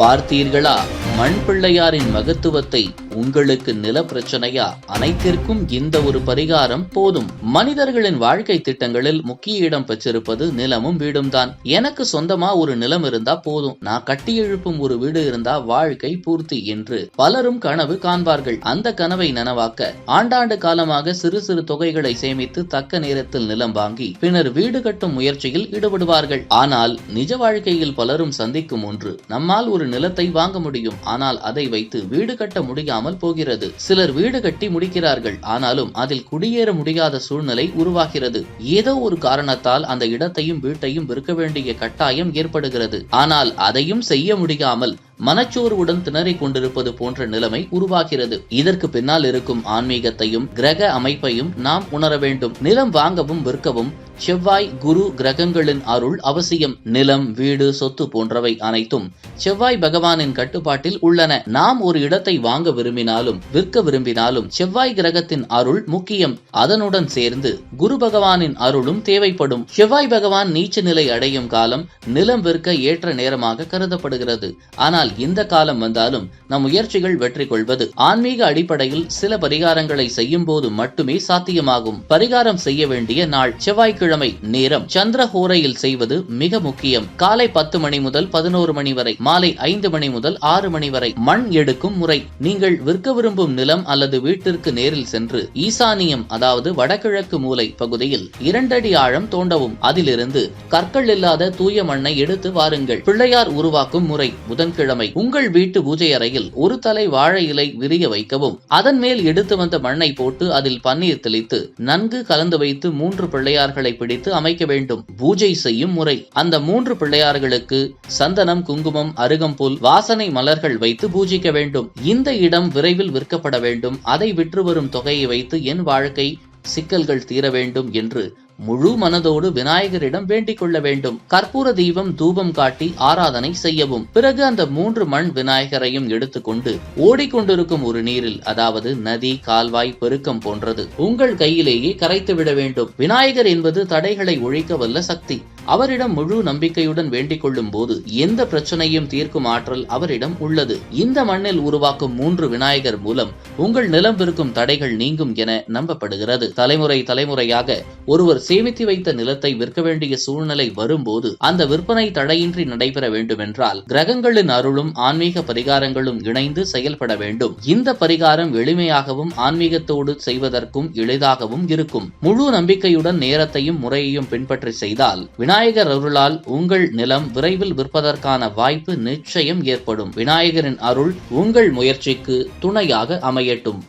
பார்த்தீர்களா? மண் பிள்ளையாரின் மகத்துவத்தை உங்களுக்கு நில பிரச்சனையா? அனைத்திற்கும் இந்த ஒரு பரிகாரம் போதும். மனிதர்களின் வாழ்க்கை திட்டங்களில் முக்கிய இடம் பெற்றிருப்பது நிலமும் வீடும் தான் எனக்கு சொந்தமா ஒரு நிலம் இருந்தா போதும். நான் கட்டி எழுப்பும் ஒரு வீடு இருந்தா வாழ்க்கை பூர்த்தி என்று பலரும் கனவு காண்பார்கள். அந்த கனவை நனவாக்க ஆண்டாண்டு காலமாக சிறு சிறு தொகைகளை சேமித்து தக்க நேரத்தில் நிலம் வாங்கி பின்னர் வீடு கட்டும் முயற்சியில் ஈடுபடுவார்கள். ஆனால் நிஜ வாழ்க்கையில் பலரும் சந்திக்கும் ஒன்று நம்மால் ஒரு நிலத்தை வாங்க முடியும். ஆனால் அதை வைத்து வீடு கட்ட முடியாமல் போகிறது. சிலர் வீடு கட்டி முடிக்கிறார்கள். ஆனாலும் அதில் குடியேற முடியாத சூழ்நிலை உருவாகிறது. ஏதோ ஒரு காரணத்தால் அந்த இடத்தையும் வீட்டையும் விற்க வேண்டிய கட்டாயம் ஏற்படுகிறது. ஆனால் அதையும் செய்ய முடியாமல் மனச்சோர்வுடன் திணறிக் கொண்டிருப்பது போன்ற நிலைமை உருவாகிறது. இதற்கு பின்னால் இருக்கும் ஆன்மீகத்தையும் கிரக அமைப்பையும் நாம் உணர வேண்டும். நிலம் வாங்கவும் விற்கவும் செவ்வாய் குரு கிரகங்களின் அருள் அவசியம். நிலம் வீடு சொத்து போன்றவை அனைத்தும் செவ்வாய் பகவானின் கட்டுப்பாட்டில் உள்ளன. நாம் ஒரு இடத்தை வாங்க விரும்பினாலும் விற்க விரும்பினாலும் செவ்வாய் கிரகத்தின் அருள் முக்கியம். அதனுடன் சேர்ந்து குரு பகவானின் அருளும் தேவைப்படும். செவ்வாய் பகவான் நீச்ச நிலை அடையும் காலம் நிலம் விற்க ஏற்ற நேரமாக கருதப்படுகிறது. ஆனால் ஆனால் இந்த காலம் வந்தாலும் நம் முயற்சிகள் வெற்றி கொள்வது ஆன்மீக அடிப்படையில் சில பரிகாரங்களை செய்யும் போது மட்டுமே சாத்தியமாகும். பரிகாரம் செய்ய வேண்டிய நாள் செவ்வாய்க்கிழமை நேரம். சந்திர ஹோரையில் செய்வது மிக முக்கியம். காலை பத்து மணி முதல் பதினோரு மணி வரை மாலை ஐந்து மணி முதல் ஆறு மணி வரை மண் எடுக்கும் முறை. நீங்கள் விற்க விரும்பும் நிலம் அல்லது வீட்டிற்கு நேரில் சென்று ஈசானியம் அதாவது வடகிழக்கு மூலை பகுதியில் இரண்டடி ஆழம் தோண்டவும். அதிலிருந்து கற்கள் இல்லாத தூய மண்ணை எடுத்து வாருங்கள். பிள்ளையார் உருவாக்கும் முறை புதன்கிழமை உங்கள் வீட்டு பூஜை அறையில் ஒரு தலை வாழை இலை விரிய வைக்கவும். அதன் மேல் எடுத்து வந்த மண்ணை போட்டு அதில் பன்னீர் தெளித்து நன்கு கலந்து வைத்து மூன்று பிள்ளையார்களை பிடித்து அமைக்க வேண்டும். பூஜை செய்யும் முறை. அந்த மூன்று பிள்ளையார்களுக்கு சந்தனம் குங்குமம் அருகம்புல் வாசனை மலர்கள் வைத்து பூஜிக்க வேண்டும். இந்த இடம் விரைவில் விற்கப்பட வேண்டும். அதை விற்று வரும் தொகையை வைத்து என் வாழ்க்கை சிக்கல்கள் தீர வேண்டும் என்று முழு மனதோடு விநாயகரிடம் வேண்டிக் கொள்ள வேண்டும். கற்பூர தீபம் தூபம் காட்டி ஆராதனை செய்யவும். பிறகு அந்த மூன்று மண் விநாயகரையும் எடுத்துக்கொண்டு ஓடிக்கொண்டிருக்கும் ஒரு நீரில் அதாவது நதி கால்வாய் பெருக்கம் போன்றது உங்கள் கையிலேயே கரைத்து விட வேண்டும். விநாயகர் என்பது தடைகளை ஒழிக்க வல்ல சக்தி. அவரிடம் முழு நம்பிக்கையுடன் வேண்டிக் கொள்ளும் போது எந்த பிரச்சனையும் தீர்க்கும் ஆற்றல் அவரிடம் உள்ளது. இந்த மண்ணில் உருவாக்கும் மூன்று விநாயகர் மூலம் உங்கள் நிலம் விற்கும் தடைகள் நீங்கும் என நம்பப்படுகிறது. தலைமுறை தலைமுறையாக ஒருவர் சேமித்து வைத்த நிலத்தை விற்க வேண்டிய சூழ்நிலை வரும்போது அந்த விற்பனை தடையின்றி நடைபெற வேண்டுமென்றால் கிரகங்களின் அருளும் ஆன்மீக பரிகாரங்களும் இணைந்து செயல்பட வேண்டும். இந்த பரிகாரம் எளிமையாகவும் ஆன்மீகத்தோடு செய்வதற்கும் எளிதாகவும் இருக்கும். முழு நம்பிக்கையுடன் நேரத்தையும் முறையையும் பின்பற்றி செய்தால் விநாயகர் அருளால் உங்கள் நிலம் விரைவில் விற்பதற்கான வாய்ப்பு நிச்சயம் ஏற்படும். விநாயகரின் அருள் உங்கள் முயற்சிக்கு துணையாக அமையட்டும்.